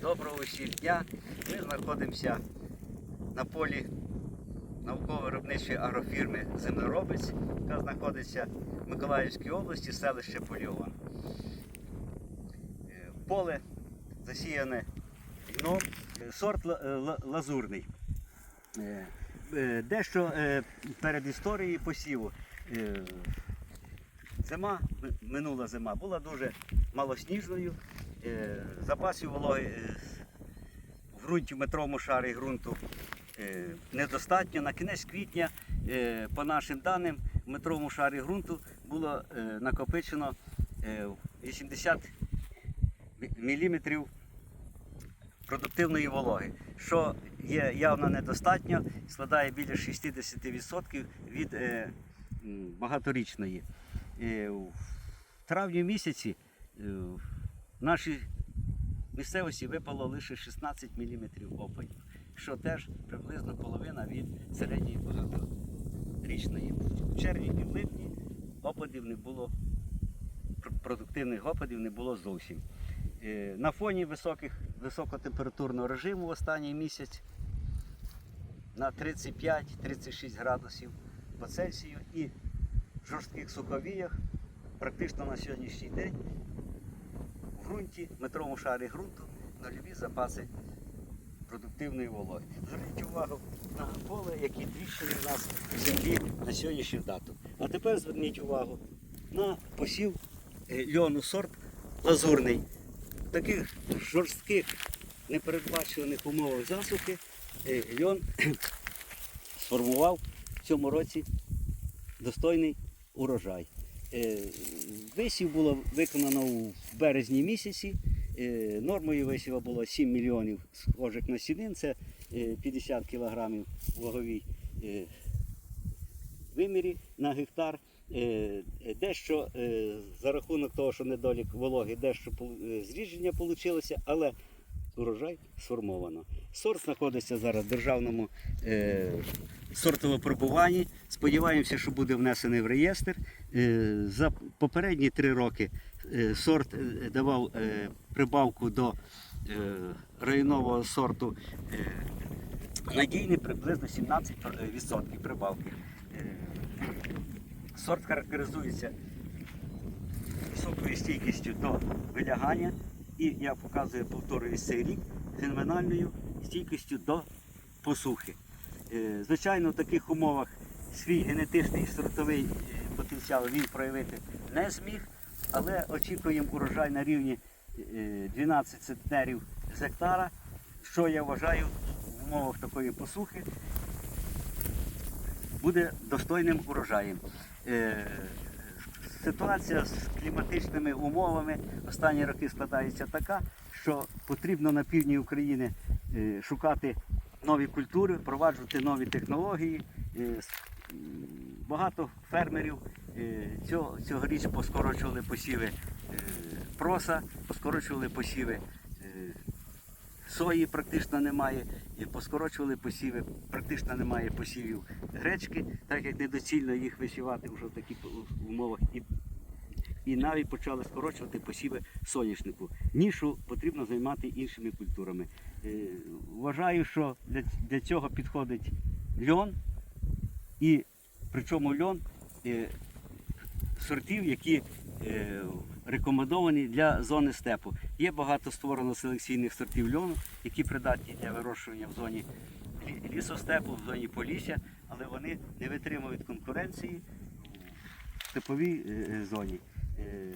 Доброго усім дня. Ми знаходимося на полі науково-виробничої агрофірми Землеробець, яка знаходиться в Миколаївській області, селище Польован. Е, Поле засіяне льном, Е, сорт е, лазурний. Дещо перед історією посіву. Зима, минула зима була дуже малосніжною. Е, Запасів вологи е, в ґрунті в метровому шарі ґрунту е, недостатньо. На кінець квітня, по нашим даним, в метровому шарі ґрунту було накопичено е, 80 мм продуктивної вологи, що є явно недостатньо, складає біля 60% від багаторічної. В травні місяці нашій місцевості випало лише 16 мм опадів, що теж приблизно половина від середньої багаторічної. В червні і в липні опадів не було, продуктивних опадів не було зовсім. Е, На фоні високих, високотемпературного режиму останній місяць на 35-36 градусів по Цельсію і жорстких суховіях практично на сьогоднішній день ґрунті, метровому шарі ґрунту нульові запаси продуктивної вологи. Зверніть увагу на поле, які тріщини в нас в землі на сьогоднішню дату. А тепер зверніть увагу на посів е, льону сорт лазурний. В таких жорстких непередбачуваних умовах засухи е, льон сформував в цьому році достойний урожай. Е, Висів було виконано у березні місяці. Е, Нормою висіва було 7 мільйонів схожих насінин, це е, 50 кілограмів ваговій е, вимірі на гектар. Е, Дещо е, за рахунок того, що недолік вологи, дещо е, зріження вийшло, але урожай сформовано. Сорт знаходиться зараз в державному е, сортовопробуванні. Сподіваємося, що буде внесений в реєстр. Е, за попередні три роки е, сорт е, давав е, прибавку до е, районового сорту е, надійний приблизно 17% прибавки. Е, Сорт характеризується високою стійкістю до вилягання і я показую, повторюю цей рік, феноменальною стійкістю до посухи. Е, Звичайно, в таких умовах свій генетичний і сортовий е, потенціал він проявити не зміг, але очікуємо урожай на рівні е, 12 центнерів з гектара, що я вважаю в умовах такої посухи буде достойним урожаєм. Ситуація з кліматичними умовами останні роки складається така, що потрібно на півдні України е, шукати нові культури, впроваджувати нові технології. Е, Багато фермерів е, цього, цьогоріч поскорочували посіви проса, поскорочували посіви сої практично немає, і поскорочували посіви, практично немає посівів гречки, так як недоцільно їх висівати вже в таких умовах. І, і навіть почали скорочувати посіви соняшнику. Нішу потрібно займати іншими культурами. Е, вважаю, що для, для цього підходить льон, і причому льон е, сортів, які е, рекомендовані для зони степу. Є багато створено селекційних сортів льону, які придатні для вирощування в зоні лісостепу, в зоні полісся, але вони не витримують конкуренції в степовій е, е, зоні. Е,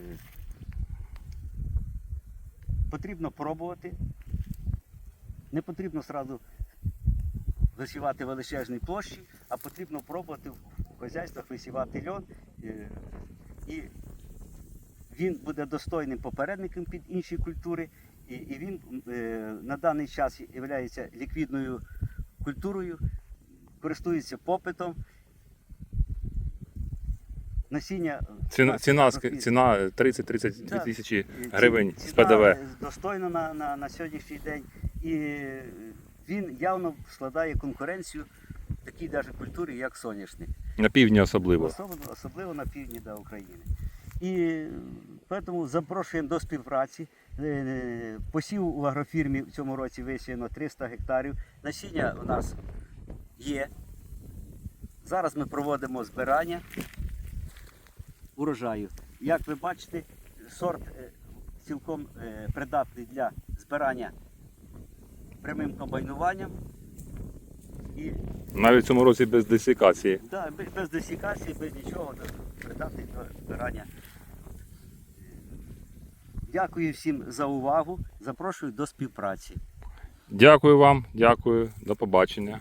Потрібно пробувати. Не потрібно одразу висівати величезні площі, а потрібно пробувати в хазяйствах висівати льон. І він буде достойним попередником під інші культури, і, і він е, на даний час є ліквідною культурою, користується попитом. Насіння Ціна, ціна, профі- ціна 30-32 тисячі гривень з ПДВ. е, Достойна на, на, на сьогоднішній день. І е, він явно складає конкуренцію такій навіть культурі, як соняшник. На півдні особливо. Особливо, особливо на півдні да, України. І тому запрошуємо до співпраці. Е, Посів у агрофірмі в цьому році висіяно 300 гектарів. Насіння у нас є. Зараз ми проводимо збирання урожаю. Як ви бачите, сорт е, цілком е, придатний для збирання прямим комбайнуванням і Навіть в цьому році без десікації. да, без, десікації, без нічого, придатний до збирання. Дякую всім за увагу. Запрошую до співпраці. Дякую вам, дякую, до побачення.